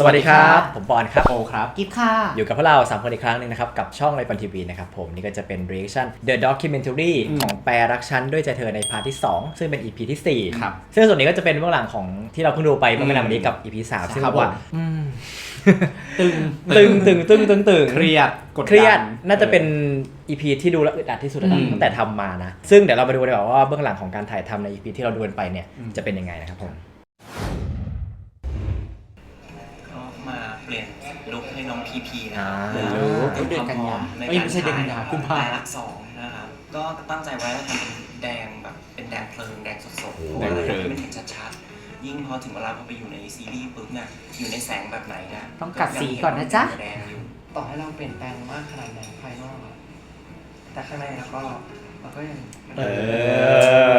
สวัสดีครับ ผมปอนครับโอครับ กิฟค่ะ อยู่กับพวกเราสามคนอีกครั้งหนึงนะครับ กับช่องไลปอนทีวีนะครับผมนี่ก็จะเป็น reaction The Documentary อืมของแปรรักฉันด้วยใจเธอในพาร์ทที่ 2 ซึ่งเป็น EP ที่4ครับซึ่งส่วนนี้ก็จะเป็นเบื้องหลังของที่เราเพิ่งดูไปเมื่อไม่นานมานี้กับ EP 3ซึ่งครับว่าผมอืมตึงตึงตึงตึงตึงตึงเครียดกดดัน เครียดน่าจะเป็น EP ที่ดูแล้วอึดอัดที่สุดแล้วนะอืม ตั้งแต่ทำมานะซึ่งเดี๋ยวเรามาดูดีกว่าว่าเบื้องหลังของการถ่ายทำใน EP ที่เราดูกันไปเนี่ยอืมจะเป็นยังไงนะครับผม เปลี่ยนลุคให้น้องพีพีนะอ่าครับเปลี่ยนลุคเพื่อเดือนกันยาในเอ้ยการไม่ใช่เดือนกันยากุมภา ลายลักษณ์สองนะครับก็ตั้งใจไว้ว่าทำเป็นแดงแบบเป็นแดงเพลิงแดงสดๆเพราะว่าแดงเพลิงให้มันเห็นชัดๆยิ่งพอถึงเวลาพอไปอยู่ในซีรีส์ปุ๊บเนี่ยอยู่ในแสงแบบไหนเนี่ยต้องกัดสีก่อนนะจ๊ะ แดงอยู่ต่อให้เราเปลี่ยนแปลงมากขนาดไหนภายนอกอะแต่ข้างในเราก็เราก็ยังเอ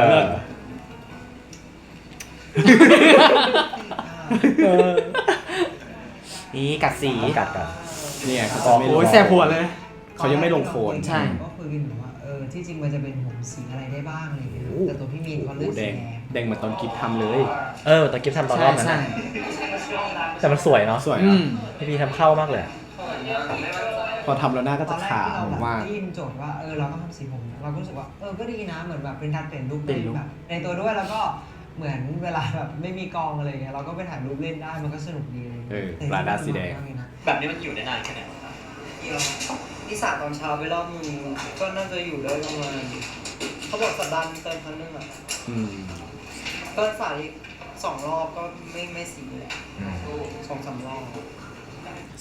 เลิอศ นี่กัดสีกัดกัน เนี่ยเขาอ๋จะอไม่โอ้ยแสบหัวเลย เขายังไม่ลงโคนใช่ ก็คุยกันอยู่ว่าเออที่จริงมันจะเป็นผมสีอะไรได้บ้างอะไรอย่างเงี้ยโอ้แต่ตัวพี่มีนเขาเลืโอ้อกแดสีงแดงแดงเหมือนตอนกิฟทำเลยเออตอนกิฟทำตอนรใช่อบนั้นใช่นะแต่มันสวยเนาะสวยอืนะมพี่พีทำเข้ามากเลยอะพอทำแล้วหน้าก็ตอจะนแรกขาที่เราวแบบมากที่โจทย์ว่าเออเราต้องทำสีผมเราก็รู้สึกว่าเออก็ดีนะเหมือนแบบเป็นการเปลี่ยนลุคเปลี่ยนลุค แบบในตัวด้วยแล้วก็ เหมือนเวลาแบบไม่มีกองอะไรเงี้ยเราก็ไปถ่ายรูปเล่นได้มันก็สนุกดีอะไรเลยเออปลาดาสีแดง แบบนี้มันอยู่ได้นานแค่ไหนครับที่สาตอนเช้าไปรอบนึงก็น่าจะอยู่ได้ประมาณเขาบอกสัปดาห์หนึ่งเติมครั้งนึงอะอืมก็สายสองรอบก็ไม่ไม่สีแหละอืมสองสามรอบ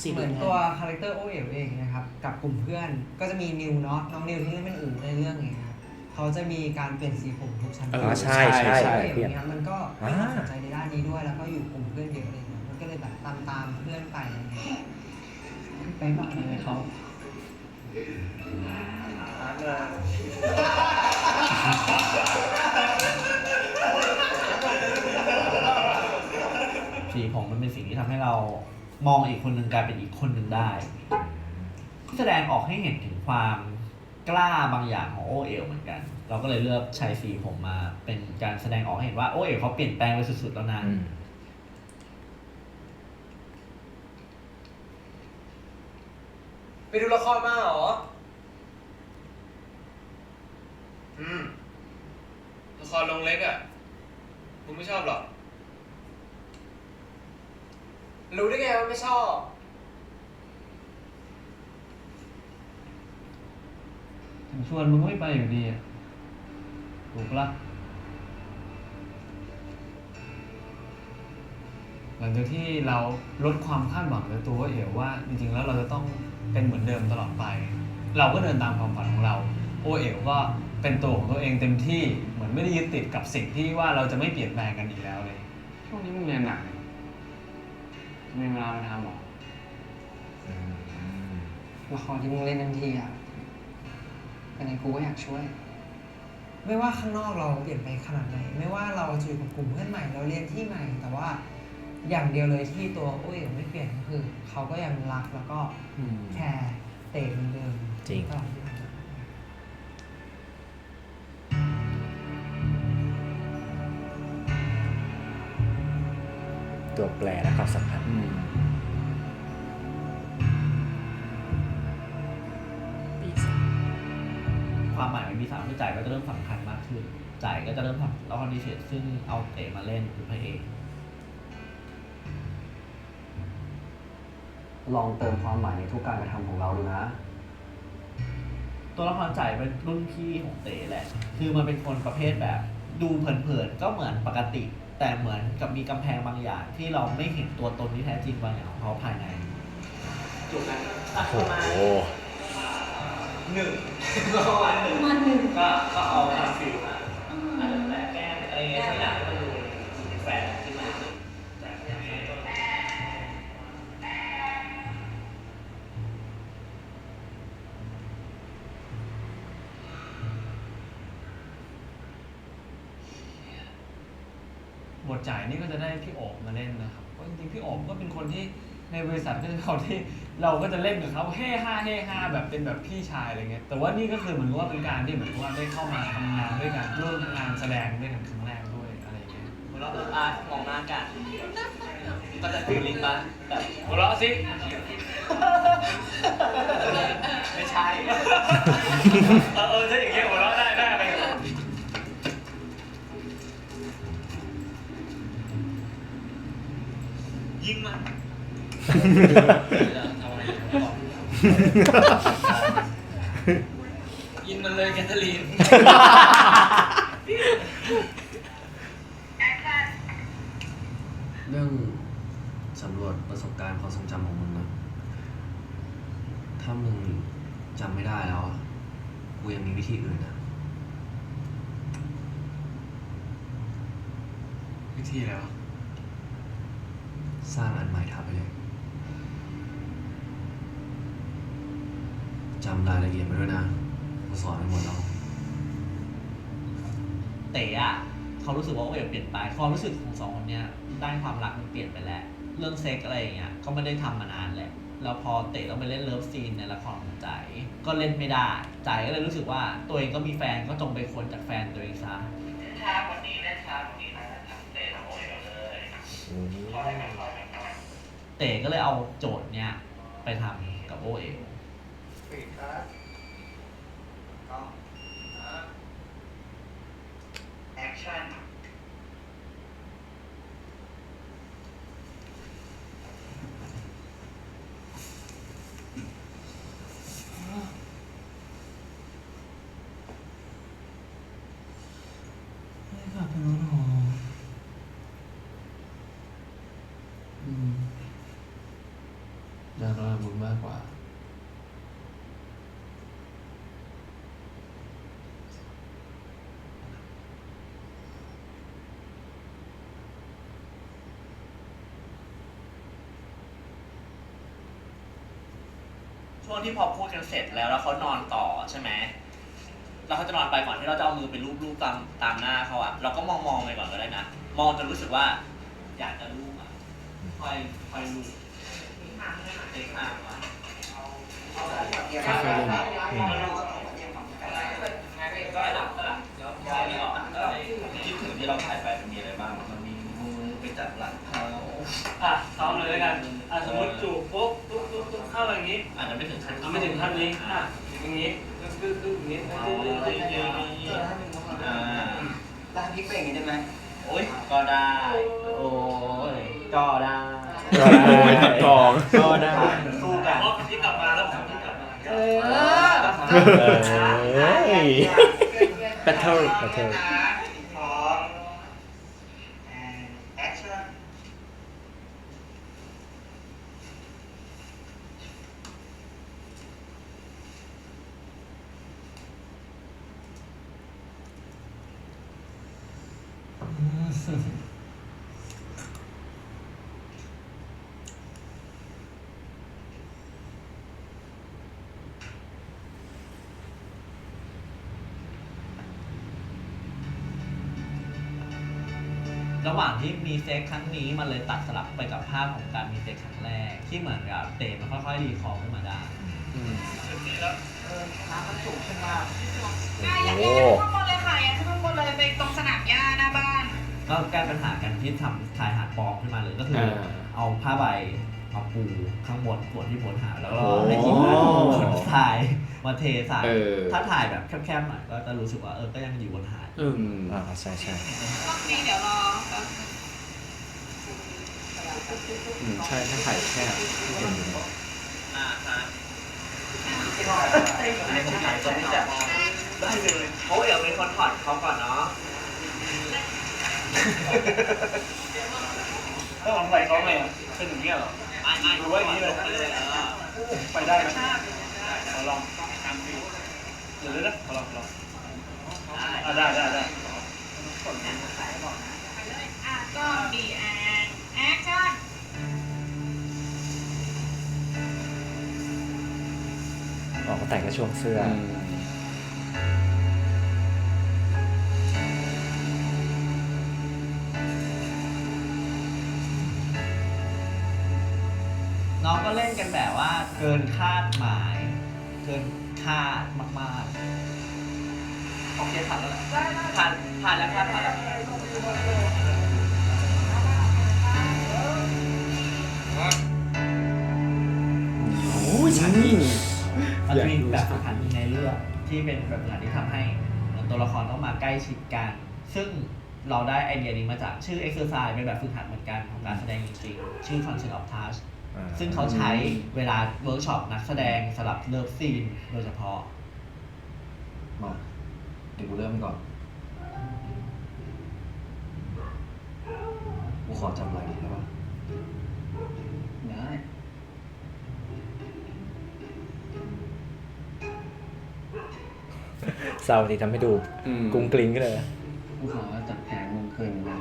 สีเหเหมืมืออนนตัตัววคาแรคเตอร์โอเอ๋วเองนะครับ กับกลุ่มเพื่อนก็จะมีนิวเนาะน้องนิวที่เล่นเป็นอู๋ในเรื่องนี้ครับ เขาจะมีการเปลี่ยนสีผมทุกชั้นเออ๋ออใช่ใช่ใช่โอใช่เอ๋วเปลี่ยนเนี่ยมันก็อ่าไม่สนใจในด้านนี้ด้วย แล้วก็อยู่กลุ่มเพื่อนเยอะอะไรเงี้ยมันก็เลยแบบตามตามๆเพื่อนไปอะไรเงี้ยไปบ้างเลยเขาสีผมมันเป็นสิ่งที่ทำให้เรามองอีกคนหนึ่งกลายเป็นอีกคนหนึ่งได้แสดงออกให้เห็นถึงความ กล้าบางอย่างของโอเอลเหมือนกัน เราก็เลยเลือกใช้สีผมมา เป็นการแสดงออกให้เห็นว่าโอเอลเขาเปลี่ยนแปลงไปสุดๆแล้วนะอืมไปดูละครมาเหรอ อืม ละครลงเล็กอะคุณไม่ชอบหรอก รู้ได้ไงว่าไม่ชอบ ถึง ชวนมึงก็ไม่ไปอยู่ดีอะถูกปะล่ะหลังจากที่เราลดความคาดหวังในตัวเอ๋วว่าจริงๆแล้วเราจะต้องเป็นเหมือนเดิมตลอดไป เราก็เดินตามความฝันของเรา โอเอ๋วก็เป็นตัวของตัวเองเต็มที่เหมือนไม่ได้ยึดติดกับสิ่งที่ว่าเราจะไม่เปลี่ยนแปลงกันอีกแล้วเลย ช่วงนี้มึงเรียนหนักเนี่ยมีเวลาไปทำหรออืมละครที่มึงเล่นทันทีอะ ยังไงกูก็อยากช่วย ไม่ว่าข้างนอกเราเปลี่ยนไปขนาดไหน ไม่ว่าเราจะอยู่กับกลุ่มเพื่อนใหม่ เราเรียนที่ใหม่ แต่ว่าอย่างเดียวเลยที่ตัวโอ้ยไม่เปลี่ยนก็คือเขาก็ยังรักแล้วก็อืม แคร์เตะเหมือนเดิมจริง ตลอดที่ผ่านมาตัวแปรและความสัมพันธ์อืม ความหมายมันมีสามคือจ่ายก็จะเริ่มสำคัญมากขึ้น จ่ายก็จะเริ่มทำละครดีเซตซึ่งเอาเต๋มาเล่นคือพระเอกลองเติมความหมายในทุกการกระทำของเราดูนะ ตัวละครจ่ายเป็นรุ่นพี่ของเต๋แหละ คือมันเป็นคนประเภทแบบ ดูเผินๆก็เหมือนปกติ แต่เหมือนกับมีกำแพงบางอย่าง ที่เราไม่เห็นตัวตนที่แท้จริงบางอย่างของเขาภายในจุกนะโอ้ โหหนึ่งประมาณหนึ่ง ก็ก็เอาทำฟิลมาอาจจะแปะแก้มอะไรเงี้ยที่หลังมันดูแฝงขึ้นมาแต่ก็ยังไม่ต้นบทจ่ายนี่ก็จะได้พี่โอบมาเล่นนะครับ เพราะจริงๆพี่โอบก็เป็นคนที่ในบริษัทก็จะเป็นคนที่ เราก็จะเล่นกับเขาเฮ่ห้าเฮ่ห้าแบบเป็นแบบพี่ชายอะไรเงี้ยแต่ว่านี่ก็คือเหมือนกับว่าเป็นการที่เหมือนกับว่าได้เข้ามาทำงานด้วยกันร่วมงานแสดงด้วยกันครั้งแรกด้วยอะไรเงี้ยก็วเราะเอออาร์ตมองหน้ากันก็จะฟีลลิ่งปะแบบหัวเราะสิไม่ใช่เออเออถ้าอย่างเงี้ยหัวเราะได้ได้อะไรอย่างเงี้ยยิงมัน ยิงมันเลยแคทเธอรีน เรื่องสำรวจประสบการณ์ความทรงจำของมึงนะ ถ้ามึงจำไม่ได้แล้วอะกูยังมีวิธีอื่นนะ วิธีอะไรวะ สร้างอันใหม่ทับไปเลย จำรายละเอียดมาด้วยนะกูสอนไปหมดแล้ว เต๋อะเขารู้สึกว่าโอเอ๋เปลี่ยนไปความรู้สึกของสองคนเนี้ยด้านความรักมันเปลี่ยนไปแล้ว เรื่องเซ็กอะไรอย่างเงี้ยก็ไม่ได้ทำมานานแหละแล้วพอเต๋ต้องไปเล่นเลิฟซีนในละครของใจก็เล่นไม่ได้ใจก็เลยรู้สึกว่าตัวเองก็มีแฟนก็จงไปคนจากแฟนตัวเองซะ ช้าวันนี้ได้ช้าวันนี้นะทำเตะทั้งหมดเลยเต๋ก็เลยเอาโจทย์เนี้ยไปทำกับโอเอ๋ ปิดครับก็แอคชั่นไม่กลับไปแล้วหรออืมอยากนอนกับมึงมากกว่า ช่วงที่พอพูดกันเสร็จแล้วแล้วเขานอนต่อใช่ไหมแล้วเขาจะนอนไปก่อนที่เราจะเอามือไปลูบๆตามตามหน้าเขาอะเราก็มองมองๆไปก่อนก็ได้นะมองจนรู้สึกว่า อยากจะลูบอะค่อยค่อยลูบเด็กมากว่ะค่อยๆเล่นอืมก็หลับก็หลับเดี๋ยวพอไม่ออกก็คิดถึงที่เราถ่ายไปมันมีอะไรบ้าง มันมีมือไปจับหลังเขาอะซ้อมเลยแล้วกันอะสมมติจูบ เข้ามาอย่างงี้อาจจะไม่ถึงขั้นเอาไม่ถึงขั้นนี้อะอย่างงี้คือคือคืออย่างงี้อ๋ออ่าร้านพริกเป็นอย่างนี้ได้ไหมโอ้ยก็ได้ โอ้ยก็ได้ก็ได้โอ้ยถักทองก็ได้สู้กันเพราะที่กลับมาแล้วผมที่กลับมาเออเอ้ย Battle Battle พร้อม and action ระหว่างที่มีเซ็กครั้งนี้มันเลยตัดสลับไปกับภาพของการมีเซ็กครั้งแรก ที่เหมือนกับเตะมันค่อยๆรีคอร์ขึ้นมาได้น้ำมันสูงขึ้นมากอะอยากอยากให้ข้างบนเลยค่ะอยากให้ข้างบนเลยไปตรงสนามหญ้าหน้าบ้าน ก็แก้ปัญหากันที่ทำชายหาดปลอมขึ้นมาเลยก็คืออาเอาผ้าใบมาปูข้างบนส่วนที่บนหาดแล้วก็โอ้ให้ทีมงานขนทราย มาเททรายเออ ถ้าถ่ายแบบแคบๆหน่อยก็จะรู้สึกว่าเออก็ยังอยู่บนหาดอืม อ่าใช่ใช่รอบนี้เดี๋ยวรออืมใช่ถ้าถ่ายแค่อ่าฮะในผมถ่ายคนที่จะได้เลยโอ้เดี๋ยวเป็นคนถอดเขาก่อนเนาะถ้าผมใส่เขาไงอะเป็นอย่างเงี้ยเหรอ ไม่ไม่หรือว่าอย่างนี้เลย ไปได้ไหมขอลองเดี๋ยวนะขอลองขอลองอะได้ได้ได้อะก็ดีแอนแอคชั่นออกมาแต่งกระช่วงเสื้ออน้องก็เล่นกันแบบว่าเกินคาดหมาย เกินคาดมากๆ โอเคผ่านแล้วผ่านผ่านแล้วครับผ่านแล้วโอ้ยฉานี้มันจะมีแบบสถานีในเรื่องที่เป็นแบบสถานที่ทำให้ตัวละครต้องมาใกล้ชิดกัน ซึ่งเราได้ไอเดียนี้มาจากชื่อ exercise เป็นแบบฝึกหัดเหมือนกันของการแสดงจริงๆชื่อ function of touch ซึ่งเขาใช้เวลาเวิร์กช็อปนักแสดงสลับเลิฟซีนโดยเฉพาะ เดี๋ยวกูเริ่มก่อน กูขอจำอะไรได้ปะได้เศร้าที่ทำให้ดูอืม กุ้งกลิ้งขึ้นเลยนะกูขอจับแขนมึงคืนนะ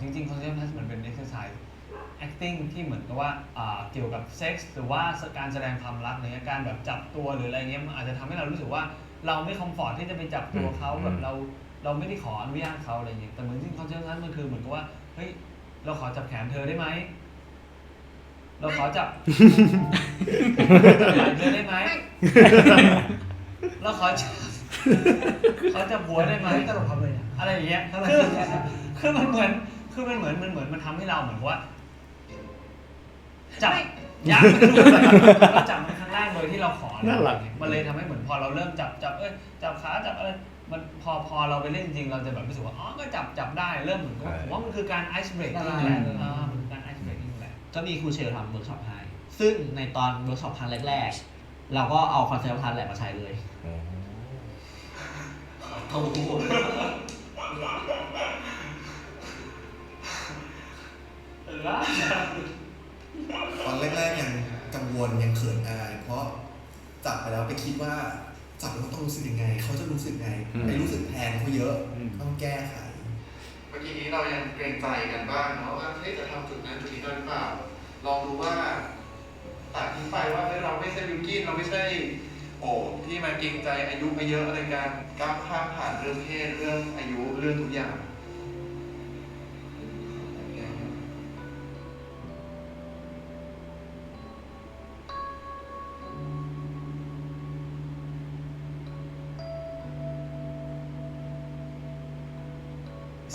จริงๆ concept test มันเป็น exercise acting ที่เหมือนกับว่าอ่าเกี่ยวกับเซ็กส์หรือว่าการแสดงความรักอะไรเงี้ยการแบบจับตัวหรืออะไรเงี้ยมันอาจจะทำให้เรารู้สึกว่าเราไม่คอมฟอร์ทที่จะไปจับตัวเขาอืม แบบเราเราไม่ได้ขออนุญาตเขาอะไรเงี้ยแต่เหมือนจริง concept test มันคือเหมือนกับว่าเฮ้ยเราขอจับแขนเธอได้ไหมเราขอจับ จับเธอได้ไหม เราขอจับขอจับหัวได้ไหมตลกครับเลยนะอะไรอย่างเงี้ยทำไมคือถึงแค่นั้นคือมันเหมือนคือมันเหมือนมันเหมือนมันทำให้เราเหมือนว่า จับยักษ์เราจับมันครั้งแรกโดยที่เราขอน่ารัก มันเลยทำให้เหมือนพอเราเริ่มจับจับเอ้ยจับขาจับอะไรมันพอพอเราไปเล่นจริงๆเราจะแบบรู้สึกว่าอ๋อก็จับจับได้เริ่มเหมือนกับว่าผมว่ามันคือการไอซ์เบรกนี่แหละอ่ามันคือการไอซ์เบรกนี่แหละ ก็มีครูเชลทำเวิร์กช็อปให้ ซึ่งในตอนเวิร์กช็อปครั้งแรกๆ เราก็เอาคอนเซ็ปต์ทันแหละมาใช้เลยอ๋อเข้ากูหมดเลย ตอนแรกๆยังกังวลยังเขินอาย เพราะจับไปแล้วไปคิดว่าจับแล้วต้องรู้สึกยังไง เขาจะรู้สึกไงอืม ไปรู้สึกแทนเขาเยอะอืม ต้องแก้ไข เมื่อกี้นี้เรายังเกรงใจกันบ้างเนาะว่าเฮ้ยจะทำจุดนั้นจุดนี้ได้หรือเปล่า ลองดูว่าตัดทิ้งไปว่าเฮ้ยเราไม่ใช่บิวกินเราไม่ใช่โอ้ที่มาเกรงใจอายุมาเยอะในการก้าวข้ามผ่านเรื่องเพศเรื่องอายุเรื่องทุกอย่าง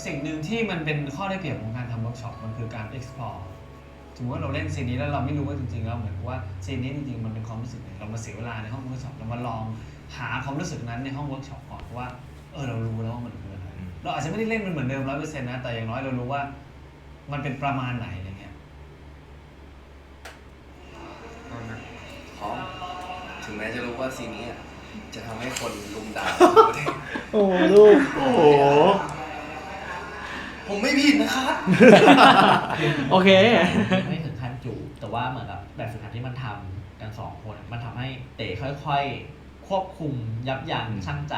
สิ่งหนึ่งที่มันเป็นข้อได้เปรียบของการทำเวิร์กช็อปมันคือการ explore สมมติว่าเราเล่นซีนนี้แล้วเราไม่รู้ว่าจริงๆแล้วเหมือนกับว่าซีนนี้จริงๆมันเป็นความรู้สึกไหนเรามาเสียเวลาในห้องเวิร์กช็อปเรามาลองหาความรู้สึกนั้นในห้องเวิร์กช็อปก่อนว่าเออเรารู้แล้วว่ามันคืออะไรเราอาจจะไม่ได้เล่นมันเหมือนเดิมร้อยเปอร์เซ็นต์นะแต่อย่างน้อยเรารู้ว่ามันเป็นประมาณไหนอะไรเงี้ยพร้อมถึงแม้จะรู้ว่าซีนนี้อะจะทำให้คนลุมด่า โอ้ลูก โอ้โห ผมไม่ผิดนะครับ โอเค ไม่ถึงขั้นจูบแต่ว่าเหมือนแบบแบบฝึกหัดที่มันทำกันสองคนมันทำให้เต๋ค่อยๆ ควบคุมยับยั้งอืมชั่งใจ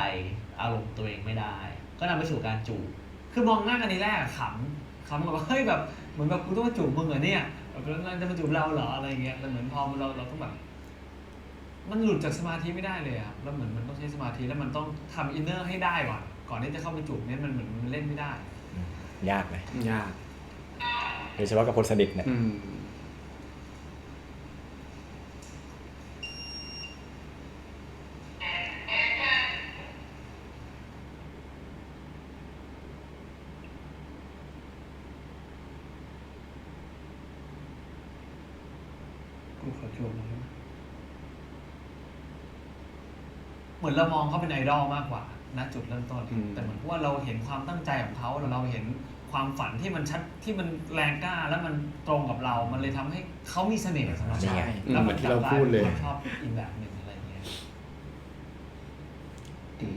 อารมณ์ตัวเองไม่ได้ ก็นำไปสู่การจูบคือมองหน้ากันทีแรกอะขำขำแบบว่าเฮ้ยแบบเหมือนแบบกูต้องมาจูบมึงเหรอเนี่ยแบบแล้วนั่นจะมาจูบเราเหรออะไรเงี้ยแต่เหมือนพอมันเราเราต้องแบบ มันหลุดจากสมาธิไม่ได้เลยอะแล้วเหมือนมันต้องใช้สมาธิแล้วมันต้องทำอินเนอร์ให้ได้ก่อนก่อนที่จะเข้าไปจูบเนี่ยมันเหมือนมันเล่นไม่ได้ ยากไหมยากโดยเฉพาะกับคนสนิทเนี่ยอืมกูขอโชว์หน่อยได้ไหมเหมือนเรามองเขาเป็นไอดอลมากกว่า ณจุดเริ่มต้น อืม แต่เหมือนว่าเราเห็นความตั้งใจของเขาแล้วเราเห็นความฝันที่มันชัดที่มันแรงกล้าแล้วมันตรงกับเรา มันเลยทำให้เขามีเสน่ห์สำหรับนี่เราไงอืมแล้วเหมืมัอนนที่เราพูดเลย ชอบอีกแบบหนึ่งอะไรอย่างเงี้ยดี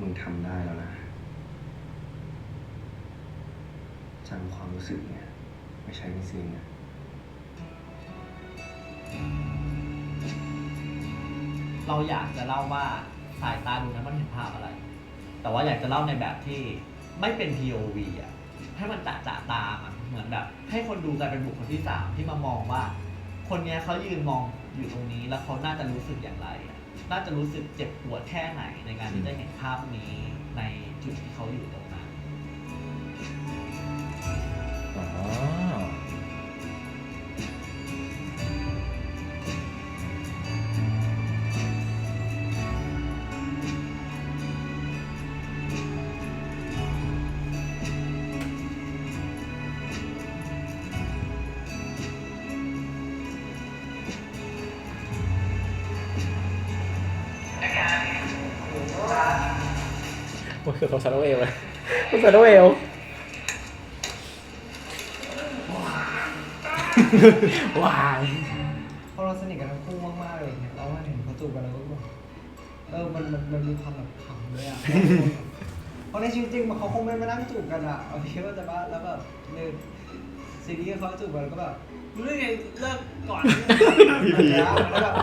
มึงทำได้แล้วนะจำความรู้สึกเนี่ย ไม่ใช่ในซีนนะ เราอยากจะเล่าว่าสายตาดูนั้นมันเห็นภาพอะไร แต่ว่าอยากจะเล่าในแบบที่ไม่เป็น POV อะให้มันจะจะตามอะเหมือนแบบ ให้คนดูกลายเป็นบุคคลที่สามที่มามองว่า คนเนี้ยเขายืนมองอยู่ตรงนี้ แล้วเขาน่าจะรู้สึกอย่างไรอะน่าจะรู้สึกเจ็บปวดแค่ไหนในการที่จะเห็นภาพนี้ในจุดที่เขาอยู่ตรง มันคือโทซาโนเอลเลยโทซาโนเอลว้ายเพราะเราสนิทกันทั้งคู่มากๆเลยเนี่ยเราว่าเห็นเขาจูบกันแล้วก็แบบเออมันมันมันมีความแบบขำเลยอะเพราะในชีวิตจริงมันเขาคงไม่มานั่งจูบกันอะเอาที่ว่าจะบ้าแล้วแบบในซีรีส์เขาจูบกันแล้วก็แบบรู้ได้ไงเลิกก่อนพีพีแล้วแบบ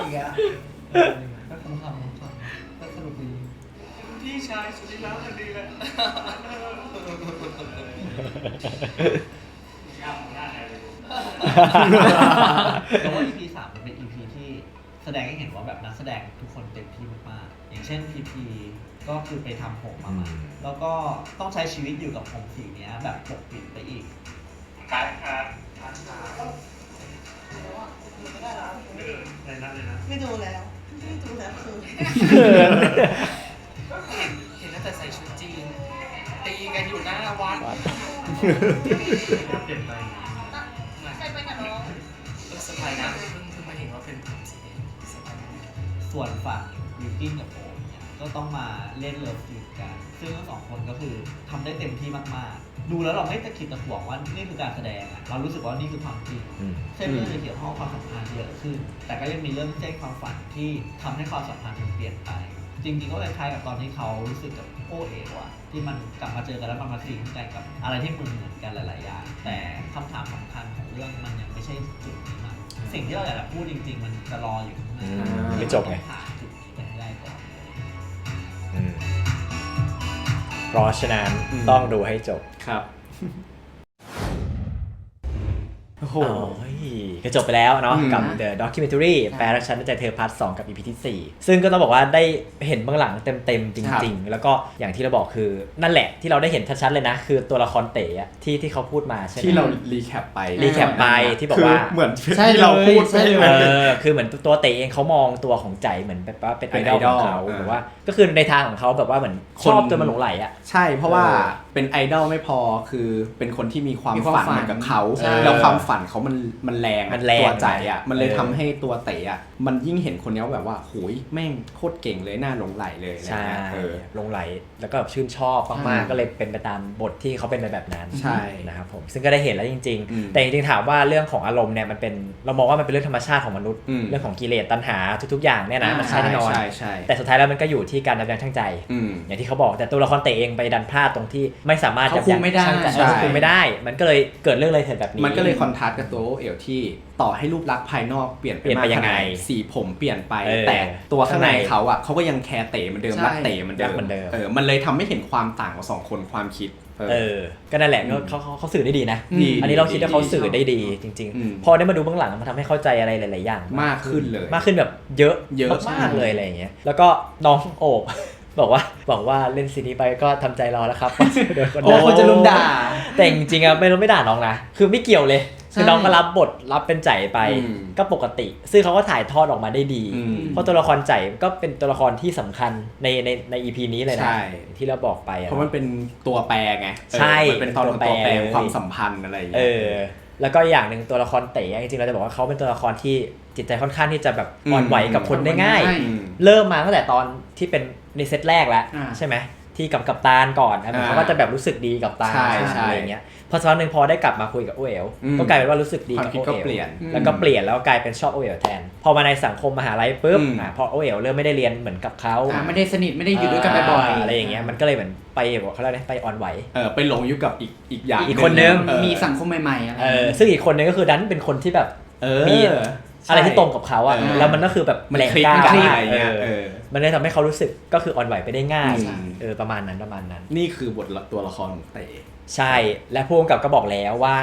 อย่างเงี้ย ชายสุดที่รักกันดีเลยยากยากเลยแต่ว่า EP สามมันเป็น EP ที่แสดงให้เห็นว่าแบบนักแสดงทุกคนเต็มที่มากๆอย่างเช่น PP ก็คือไปทำผมมาใหม่อืม แล้วก็ต้องใช้ชีวิตอยู่กับผมสีเนี้ยแบบปกปิดไปอีกครับครับในนั้นเลยนะ ไม่ดูแล้ว ไม่ดูแล้วคือเห็ อยู่หน้าวัดเปลี่ยนไปใครไปกับน้องเออสบายนะเพิ่งเพิ่งมาเห็นว่าเป็นผมสีแดงสบายนะส่วนฝั่งบิวกิ้นกับโอมเนี่ยก็ต้องมาเล่นเลิฟซีนกัน ซึ่งทั้งสองคนก็คือทำได้เต็มที่มากๆ ดูแล้วเราไม่ตะขิดตะขวงว่านี่คือการแสดงอะเรารู้สึกว่านี่คือความจริง อืม เส้นเรื่องจะเกี่ยวข้องกับความสัมพันธ์เยอะขึ้น แต่ก็ยังมีเรื่องเส้นความฝันที่ทำให้ความสัมพันธ์มันเปลี่ยนไป จริงๆก็คล้ายๆกับตอนที่เขารู้สึกกับ โอเอ๋วอะที่มันกลับมาเจอกันแล้วมันมาซิงกันกับอะไรที่เหมือนเหมือนๆกันหลายๆอย่างแต่คำถามสำคัญของเรื่องมันยังไม่ใช่จุดนี้มากสิ่งที่เราอยากจะพูดจริง ๆ มันจะรออยู่ข้างหน้าอืมไม่จบไงต้องผ่านจุดนี้ไปให้ได้ก่อนอืมเพราะฉะนั้นต้องดูให้จบครับ โอ้โหโอ้ยก็จบไปแล้วเนาะอืมกับ The Documentary แปลรักฉันใจเธอพาร์ท2กับ EP ที่ 4 ซึ่งก็ต้องบอกว่าได้เห็นเบื้องหลังเต็มๆ จริง ๆ แล้วก็อย่างที่เราบอกคือนั่นแหละที่เราได้เห็นชัดๆเลยนะ คือตัวละครเต๋อะที่ที่เขาพูดมาใช่ไหมที่เรารีแคปไปรีแคปไปที่บอกว่าคืเหมือนใช่ที่เราพูดเลยใช่เลยไปเออคือเหมือนตัวเต๋เองเขามองตัวของใจเหมือนแบบว่าเป็นไอเป็นดอลไอดขออลงเขาเออหรือว่า ก็คือในทางของเขาแบบว่าเหมือนชอบจนมันหลงไหลอะใช่เพราะว่า เออเป็นไอดอลไม่พอคือเป็นคนที่มีความมีความฝันฝันเหมือนกับเขาใช่แล้วความฝันเขามันมันแรงอะมันแรงตัวใจอะมันเลยเออ ทำให้ตัวเต๋อะมันยิ่งเห็นคนนี้ว่าแบบว่าโหยแม่งโคตรเก่งเลยน่าหลงไหลเลยอะไรใช่เงี้ยเออหลงไหลแล้วก็แบบชื่นชอบมากใช่ๆก็เลยเป็นไปตามบทที่เขาเป็นไปแบบนั้นใช่นะครับผมซึ่งก็ได้เห็นแล้วจริง อืมๆ แต่จริงๆถามว่าเรื่องของอารมณ์เนี่ยมันเป็นเรามองว่ามันเป็นเรื่องธรรมชาติของมนุษย์ อืม เรื่องของกิเลสตัณหาทุกๆอย่างเนี่ยนะมันใช่แน่นอนใช่ใช่แต่สุดท้ายแล้วมันก็อยู่ที่การยับยั้งชั่งใจ อืม อย่างที่เขาบอกแต่ตัวละครเตะเองไปดันพลาดตรงที่ไม่สามารถเขาคุมไม่ได้ยับยั้งชั่งใจใช่เขาคุมไม่ได้ มันก็เลยเกิดเรื่องเลยเถิดแบบนี้ มันก็เลยคอนทราสต์กับตัวโอเอลที่ต่อให้รูปลักษณ์ภายนอกเปลี่ยนไปเปลี่ยนไปมากยัขงไงนาดไหนสีผมเปลี่ยนไป เออแต่ตัวข้างในข้างในเขาอะเขาก็ยังแคร์เต๋เหมือนเดิมใช่ รักเต๋เหมือนเดิรัมกเหมือนเดิม เออมันเลยทำให้เห็นความต่างของสองคนความคิดเออก็นั่นแหละก็อืมเขาเขาเขาสื่อได้ดีนะ ดีอันนี้เราคิดว่าเขาดีสื่อชอบได้ดีจริง อืม ๆ พอได้มาดูเบื้องหลังมันทำให้เข้าใจอะไรหลาย ๆ อย่างมากขึ้นเลย มากขึ้นแบบเยอะเยอะมากๆเลยอะไรอย่างเงี้ย แล้วก็น้องโอบ บอกว่าบอกว่าเล่นซีนี้ไปก็ทำใจรอแล้วครับเดี๋ยวคนโอ้คนจะลุมด่า แต่จริงๆอะไม่รู้ไม่ด่าน้องนะคือไม่เกี่ยวเลยคือใช่น้องก็รับบทรับเป็นใจไปอืมก็ปกติ ซึ่งเขาก็ถ่ายทอดออกมาได้ดีอืมเพราะตัวละครใจก็เป็นตัวละครที่สำคัญในในในอีพีนี้เลยนะใช่ที่เราบอกไปอะเพราะมันเป็นตัวแปรไงเออใช่มันเป็นตอนเป็นตัวตัวแปรแปรเลยความสัมพันธ์อะไรอย่างเอเงี้ยอแล้วก็อย่างหนึ่งตัวละครเต๋อะจริงๆเราจะบอกว่าเขาเป็นตัวละครที่จิตใจค่อนข้างที่จะแบบอืมอ่อนไหวกับคนได้ง่ายอือืมเริ่มมาตั้งแต่ตอนที่เป็น ในเซตแรกแล้วอ่าใช่ไหมที่กับกับตาลก่อนนะอ่าเขาก็จะแบบรู้สึกดีกับตาลใช่ใช่อะไรอย่างเงี้ยพอสักพักหนึ่งพอได้กลับมาคุยกับโอเอ๋วอืมก็กลายเป็นว่ารู้สึกดีความกับคิดโอก็เอ๋วเปลี่ยนแล้วก็เปลี่ยนแล้วก็กลายเป็นชอบโอเอ๋วแทน พอมาในสังคมมหาลัยปุ๊บอืม อะพอโอเอ๋วเริ่มไม่ได้เรียนเหมือนกับเขาอ่าไม่ได้สนิทไม่ได้อยู่ด้วยกันบ่อยๆอะไรอย่างเงี้ยมันก็เลยเหมือนไปบอกเขาเรียกอะไรไปอ่อนไหว เออไปหลงอยู่กับอีกอีกอย่างอีกคนนึง เออมีสังคมใหม่ๆอะไร เออซึ่งอีกคนนึงก็คือดันเป็นคนที่แบบ เออมีอะไรที่ตรงกับเขาอะเออ แล้วมันก็คือแบบมันแรงคลิกกล้ากันมากอะไรเงี้ยเออเออ มันเลยทำให้เขารู้สึกก็คืออ่อนไหวไปได้ง่ายอืม เออประมาณนั้นประมาณนั้น นี่คือบทละตัวละครของเต๋ ใช่และผู้กำกับก็บอกแล้วว่า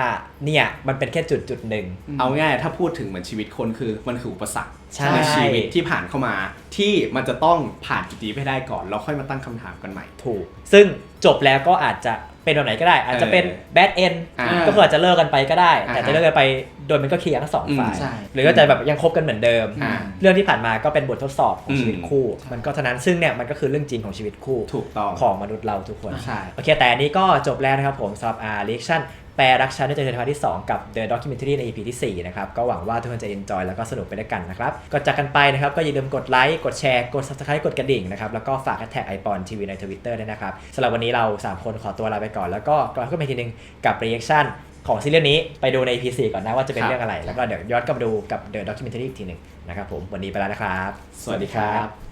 เนี่ยมันเป็นแค่จุดจุดหนึ่ง เอาง่ายถ้าพูดถึงเหมือนชีวิตคนคือมันคืออุปสรรคใช่ในชีวิตที่ผ่านเข้ามา ที่มันจะต้องผ่านจุดนี้ไปได้ก่อนแล้วค่อยมาตั้งคำถามกันใหม่ ถูก ซึ่งจบแล้วก็อาจจะ เป็นแบบไหนก็ได้ อาจจะเป็นเออแบดเอนอ่าก็คืออาจจะเลิกกันไปก็ได้ แต่อ่าจะเลิกกันไปโดยมันก็เคลียร์ทั้งสองอืมฝ่ายใช่หรือก็จะแบบยังคบกันเหมือนเดิม อ่าเรื่องที่ผ่านมาก็เป็นบททดสอบของอืมชีวิตคู่ มันก็เท่านั้นซึ่งเนี่ยมันก็คือเรื่องจริงของชีวิตคู่ถูกต้อง ของมนุษย์เราทุกคน ใช่ โอเค แต่อันนี้ก็จบแล้วนะครับผมสำหรับ R Reaction แปลรักฉันด้วยใจเธอพาร์ทที่ 2 กับ The Documentary ใน EP ที่ 4 นะครับ ก็หวังว่าทุกคนจะ enjoy แล้วก็สนุกไปด้วยกันนะครับก่อนจากกันไปนะครับ ก็อย่าลืมกดไลค์กดแชร์กด subscribe กดกระดิ่งนะครับ แล้วก็ฝากแท็กไอปอนทีวีใน Twitter ด้วยนะครับสำหรับวันนี้เรา 3 คนขอตัวลาไปก่อนแล้วก็กลับขึ้นมาอีกทีนึงกับ reaction ของซีรีส์นี้ไปดูใน EP 4ก่อนนะว่าจะเป็นครับเรื่องอะไร แล้วก็เดี๋ยวย้อนกลับมาดูกับ The Documentary อีกทีหนึ่งนะครับผมวันนี้ไปแล้วนะครับ สวัสดีครับ